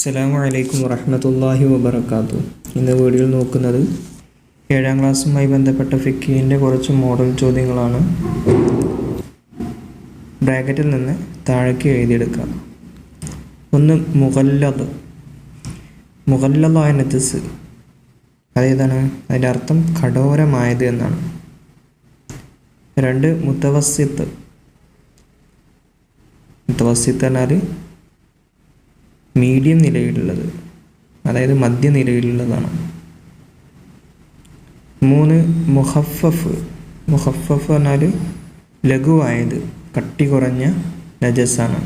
അസ്സലാമു അലൈക്കും വറഹമത്തല്ലാഹി വബർക്കാത്തു ഇന്ന് വീഡിയോയിൽ നോക്കുന്നത് ഏഴാം ക്ലാസ്സുമായി ബന്ധപ്പെട്ട ഫിക്കിന്റെ കുറച്ച് മോഡൽ ചോദ്യങ്ങളാണ്. ബ്രാക്കറ്റിൽ നിന്ന് താഴേക്ക് എഴുതിയെടുക്കാം. ഒന്ന് മുഗല്ലത് മുഗല്ലതായ നജസ്. അതേതാണ്? അതിന്റെ അർത്ഥം കഠോരമായത് എന്നാണ്. രണ്ട് മുത്തവസ്യത്ത് മുത്തവസ്യത്ത് എന്നാൽ മീഡിയം നിലയിലുള്ളത്. അതായത് മധ്യനിലയിലുള്ളതാണ് മൂന്ന് മുഹഫഫ്. മുഹഫഫ് പറഞ്ഞാൽ ലഘുവായത് കട്ടി കുറഞ്ഞ നജസാണ്.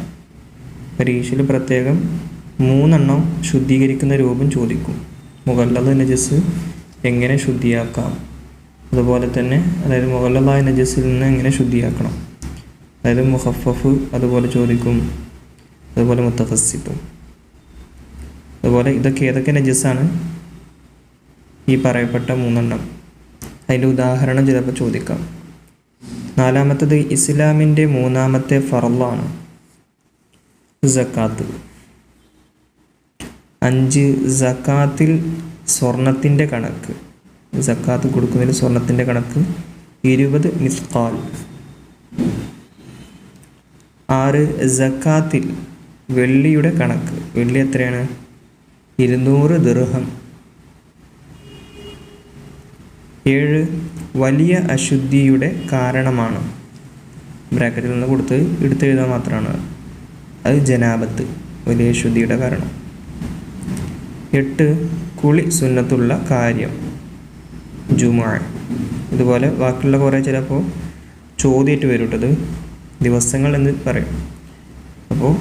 പരീക്ഷയിൽ പ്രത്യേകം മൂന്നെണ്ണം ശുദ്ധീകരിക്കുന്ന രൂപം ചോദിക്കും. മുകളിലത് നജസ് എങ്ങനെ ശുദ്ധിയാക്കാം? അതുപോലെ തന്നെ അതായത് മുകളിലായ നജസ്സിൽ നിന്ന് എങ്ങനെ ശുദ്ധിയാക്കണം? അതായത് മുഹഫഫ് അതുപോലെ ചോദിക്കും. അതുപോലെ മുത്തഫസിത്തും അതുപോലെ ഇതൊക്കെ ഏതൊക്കെ നജസ്സാണ്? ഈ പറയപ്പെട്ട മൂന്നെണ്ണം. അതിന്റെ ഉദാഹരണം ചിലപ്പോൾ ചോദിക്കാം. നാലാമത്തത് ഇസ്ലാമിന്റെ മൂന്നാമത്തെ ഫറലാണ് ജക്കാത്ത് അഞ്ച് ജക്കാത്തിൽ സ്വർണത്തിന്റെ കണക്ക്. ജക്കാത്ത് കൊടുക്കുന്നതിൽ സ്വർണത്തിന്റെ കണക്ക്. ഇരുപത് മിസ്കാൽ ആറ് ജക്കാത്തിൽ വെള്ളിയുടെ കണക്ക്. വെള്ളി എത്രയാണ്? ഇരുന്നൂറ് ദിർഹം. ഏഴ് വലിയ അശുദ്ധിയുടെ കാരണമാണ്. ബ്രാക്കറ്റിൽ നിന്ന് കൊടുത്ത് എടുത്തെഴുതാൻ മാത്രമാണ്. അത് ജനാപത്ത് വലിയ അശുദ്ധിയുടെ കാരണം. എട്ട് കുളി സുന്നത്തുള്ള കാര്യം. ജുമാ ഇതുപോലെ ബാക്കിയുള്ള കുറേ ചിലപ്പോൾ ചോദ്യമായിട്ട് വരും ദിവസങ്ങൾ എന്ന് പറയും. അപ്പോൾ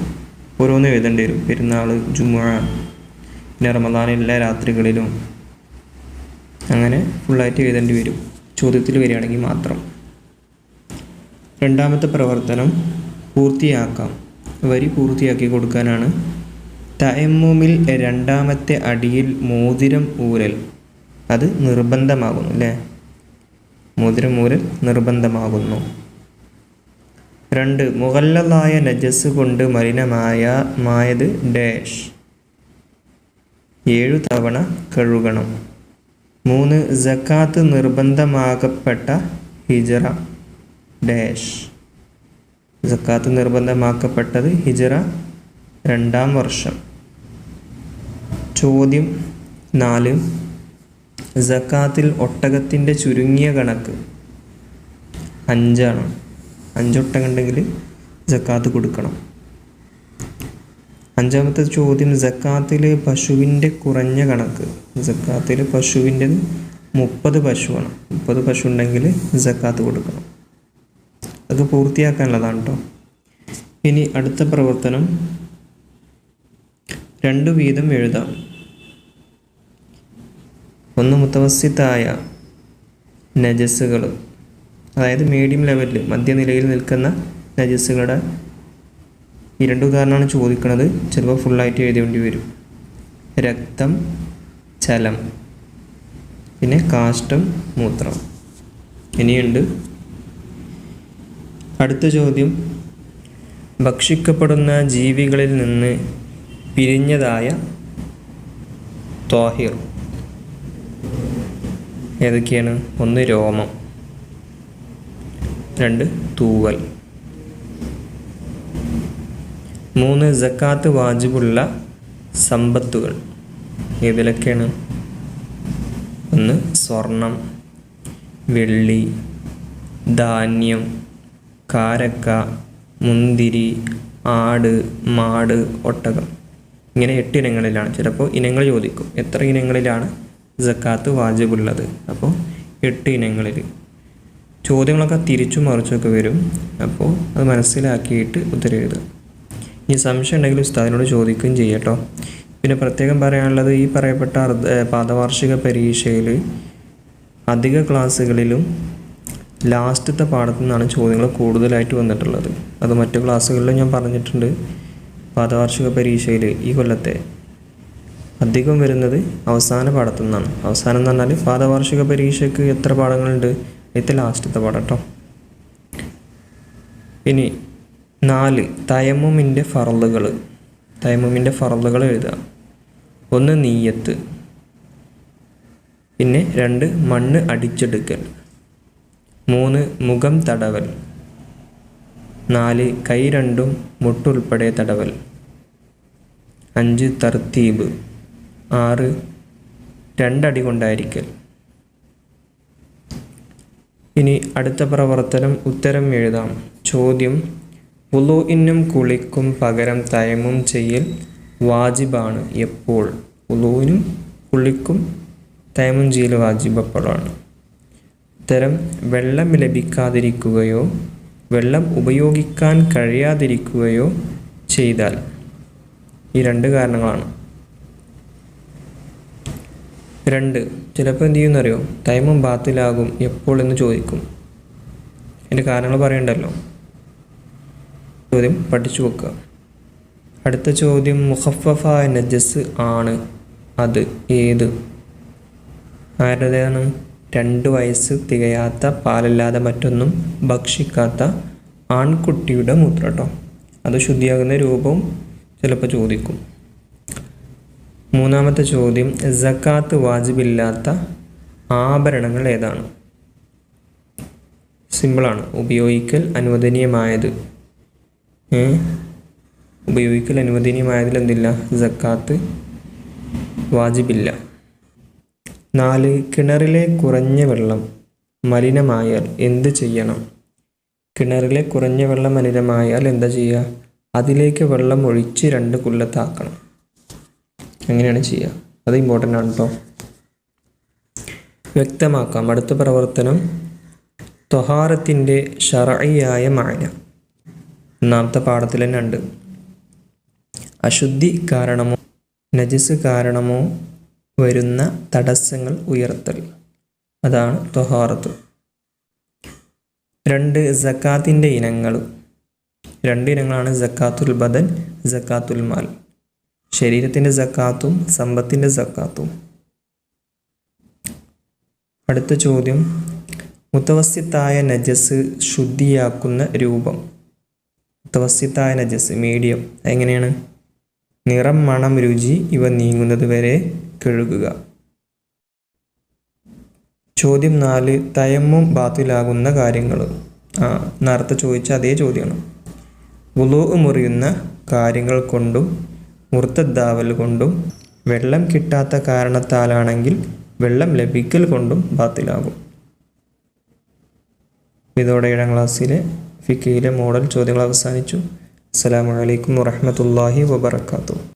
ഓരോന്ന് എഴുതേണ്ടി വരും. പെരുന്നാൾ ജുമാ പിന്നെ റമദാൻ എല്ലാ രാത്രികളിലും അങ്ങനെ ഫുള്ളായിട്ട് എഴുതേണ്ടി വരും. ചോദ്യത്തിൽ വരികയാണെങ്കിൽ മാത്രം. രണ്ടാമത്തെ പ്രവർത്തനം പൂർത്തിയാക്കാം. വരി പൂർത്തിയാക്കി കൊടുക്കാനാണ്. തയമ്മുമിൽ രണ്ടാമത്തെ അടിയിൽ മോതിരം ഊരൽ. അത് നിർബന്ധമാകുന്നു അല്ലേ? മോതിരം ഊരൽ നിർബന്ധമാകുന്നു. രണ്ട് മുഗല്ലതായ നജസ് കൊണ്ട് മലിനമായ മായത് ഡാഷ്. ഏഴു തവണ കഴുകണം. മൂന്ന് ജക്കാത്ത് നിർബന്ധമാക്കപ്പെട്ട ഹിജറ. ഡാഷ്. ജക്കാത്ത് നിർബന്ധമാക്കപ്പെട്ടത് ഹിജറ രണ്ടാം വർഷം. ചോദ്യം നാല്. ജക്കാത്തിൽ ഒട്ടകത്തിന്റെ ചുരുങ്ങിയ കണക്ക് അഞ്ചാണ്. അഞ്ചൊട്ടകം ഉണ്ടെങ്കിൽ ജക്കാത്ത് കൊടുക്കണം. അഞ്ചാമത്തെ ചോദ്യം ജക്കാത്തിലെ പശുവിന്റെ കുറഞ്ഞ കണക്ക്. ജക്കാത്തിൽ പശുവിന്റെ മുപ്പത് പശുവാണ്. മുപ്പത് പശു ഉണ്ടെങ്കിൽ ജക്കാത്ത് കൊടുക്കണം. അത് പൂർത്തിയാക്കാനുള്ളതാണ് കേട്ടോ ഇനി അടുത്ത പ്രവർത്തനം. രണ്ടു വീതം എഴുതാം. ഒന്ന് മുത്തവസ്യത്തായ നജസ്സുകൾ അതായത് മീഡിയം ലെവലിൽ മധ്യനിലയിൽ നിൽക്കുന്ന നജസ്സുകളുടെ ഈ രണ്ട് ഉദാഹരണമാണ് ചോദിക്കുന്നത്. ചിലപ്പോൾ ഫുള്ളായിട്ട് എഴുതേണ്ടി വരും. രക്തം ചലം പിന്നെ കാഷ്ടം മൂത്രം. ഇനിയുണ്ട്. അടുത്ത ചോദ്യം. ഭക്ഷിക്കപ്പെടുന്ന ജീവികളിൽ നിന്ന് പിരിഞ്ഞതായ ത്വാഹിർ. ഏതൊക്കെയാണ്? ഒന്ന് രോമം. രണ്ട് തൂവൽ. മൂന്ന് ജക്കാത്ത് വാജിബുള്ള സമ്പത്തുകൾ. ഏതിലൊക്കെയാണ്? ഒന്ന് സ്വർണം. വെള്ളി. ധാന്യം. കാരക്ക. മുന്തിരി. ആട്. മാട്. ഒട്ടകം. ഇങ്ങനെ എട്ട് ഇനങ്ങളിലാണ്. ചിലപ്പോൾ ഇനങ്ങൾ ചോദിക്കും. എത്ര ഇനങ്ങളിലാണ് ജക്കാത്ത് വാജിബുള്ളത്? അപ്പോൾ എട്ട് ഇനങ്ങളിൽ. ചോദ്യങ്ങളൊക്കെ തിരിച്ചും മറിച്ചൊക്കെ വരും. അപ്പോൾ അത് മനസ്സിലാക്കിയിട്ട് ഉത്തരം എഴുതുക. ഇനി സംശയം ഉണ്ടെങ്കിൽ ഉസ്താദിനോട് ചോദിക്കുകയും ചെയ്യട്ടോ പിന്നെ പ്രത്യേകം പറയാനുള്ളത് ഈ പറയപ്പെട്ട അർദ്ധ പാദവാർഷിക പരീക്ഷയിൽ അധിക ക്ലാസ്സുകളിലും ലാസ്റ്റത്തെ പാഠത്തു നിന്നാണ് ചോദ്യങ്ങൾ കൂടുതലായിട്ട് വന്നിട്ടുള്ളത്. അത് മറ്റു ക്ലാസ്സുകളിലും ഞാൻ പറഞ്ഞിട്ടുണ്ട്. പാദവാർഷിക പരീക്ഷയിൽ ഈ കൊല്ലത്തെ അധികം വരുന്നത് അവസാന പാഠത്തു നിന്നാണ്. അവസാനം എന്ന് പറഞ്ഞാൽ പാദവാർഷിക പരീക്ഷയ്ക്ക് എത്ര പാഠങ്ങളുണ്ട്? ഇത് ലാസ്റ്റത്തെ പാഠം കേട്ടോ. ഇനി നാല് തയമ്മുമിന്റെ ഫറലുകൾ തയമ്മുമിന്റെ ഫറലുകൾ എഴുതുക. ഒന്ന് നീയത്ത്. പിന്നെ രണ്ട് മണ്ണ് അടിച്ചെടുക്കൽ. മൂന്ന് മുഖം തടവൽ. നാല് കൈ രണ്ടും മുട്ടുൾപ്പെടെ തടവൽ. അഞ്ച് തർത്തീബ്. ആറ് രണ്ടടി കൊണ്ടായിരിക്കൽ. ഇനി അടുത്ത പ്രവർത്തനം ഉത്തരം എഴുതാം. ചോദ്യം ഉലൂഇനും കുളിക്കും പകരം തയമും ചെയ്യൽ വാജിബാണ് എപ്പോൾ. ഉലൂവിനും കുളിക്കും തയമും ചെയ്യൽ വാജിബ് എപ്പോഴാണ് ഉത്തരം വെള്ളം ലഭിക്കാതിരിക്കുകയോ വെള്ളം ഉപയോഗിക്കാൻ കഴിയാതിരിക്കുകയോ ചെയ്താൽ. ഈ രണ്ട് കാരണങ്ങളാണ്. രണ്ട് ചിലപ്പോൾ എന്ത് ചെയ്യുമെന്നറിയോ തൈമം ബാത്തിലാകും എപ്പോൾ എന്ന് ചോദിക്കും. അതിന്റെ കാരണങ്ങൾ പറയണ്ടല്ലോ. ചോദ്യം പഠിച്ചു വെക്കുക. അടുത്ത ചോദ്യം മുഹഫഫായ നജസ് ആണ്. അത് ഏത്? ആരുടേതാണ്? രണ്ട് വയസ്സ് തികയാത്ത പാലല്ലാതെ മറ്റൊന്നും ഭക്ഷിക്കാത്ത ആൺകുട്ടിയുടെ മൂത്രം കേട്ടോ അത് ശുദ്ധിയാകുന്ന രൂപവും ചിലപ്പോൾ ചോദിക്കും. മൂന്നാമത്തെ ചോദ്യം ജക്കാത്ത് വാജിബില്ലാത്ത ആഭരണങ്ങൾ ഏതാണ്? സിമ്പിളാണ്. ഉപയോഗിക്കൽ അനുവദനീയമായത്? ഉപയോഗിക്കൽ അനുവദനീയമായതിൽ എന്തില്ല? ജക്കാത്ത് വാജിബില്ല. നാല് കിണറിലെ കുറഞ്ഞ വെള്ളം മലിനമായാൽ എന്ത് ചെയ്യണം? കിണറിലെ കുറഞ്ഞ വെള്ളം മലിനമായാൽ എന്താ ചെയ്യുക? അതിലേക്ക് വെള്ളം ഒഴിച്ച് രണ്ട് കുല്ലത്താക്കണം. അങ്ങനെയാണ് ചെയ്യുക. അത് ഇമ്പോർട്ടന്റ് ആണ് കേട്ടോ വ്യക്തമാക്കാം. അടുത്ത പ്രവർത്തനം. തൊഹാറത്തിന്റെ ഷറയായ മാന. ഒന്നാമത്തെ പാഠത്തിൽ തന്നെ ഉണ്ട്. അശുദ്ധി കാരണമോ നജസ് കാരണമോ വരുന്ന തടസ്സങ്ങൾ ഉയർത്തൽ. അതാണ് തൊഹാറത്ത്. രണ്ട് ജക്കാത്തിന്റെ ഇനങ്ങൾ. രണ്ട് ഇനങ്ങളാണ് ജക്കാത്തുൽ ബദൻ ജക്കാത്തുൽ മാൽ. ശരീരത്തിന്റെ ജക്കാത്തും സമ്പത്തിന്റെ ജക്കാത്തും അടുത്ത ചോദ്യം മുത്തവസ്യത്തായ നജസ് ശുദ്ധിയാക്കുന്ന രൂപം. മുത്തവസ്യത്തായ ജസ് മീഡിയം. എങ്ങനെയാണ്? നിറം മണം രുചി ഇവ നീങ്ങുന്നത് വരെ കഴുകുക. ചോദ്യം നാല് തയമ്മും ബാത്തിലാകുന്ന കാര്യങ്ങൾ ആ നേരത്തെ ചോദിച്ച അതേ ചോദ്യമാണ്. വുളു മുറിയുന്ന കാര്യങ്ങൾ കൊണ്ടും മുർത്തദ്ദാവൽ കൊണ്ടും വെള്ളം കിട്ടാത്ത കാരണത്താലാണെങ്കിൽ വെള്ളം ലഭിക്കൽ കൊണ്ടും ബാത്തിലാകും. ഇതോടെ ഏഴാം ക്ലാസ്സിലെ ഫിക്കയിലെ മോഡൽ ചോദ്യങ്ങൾ അവസാനിച്ചു. അസ്സാം വലൈക്കും വറഹ്മത്തുള്ളാഹി വബറകാതുഹു.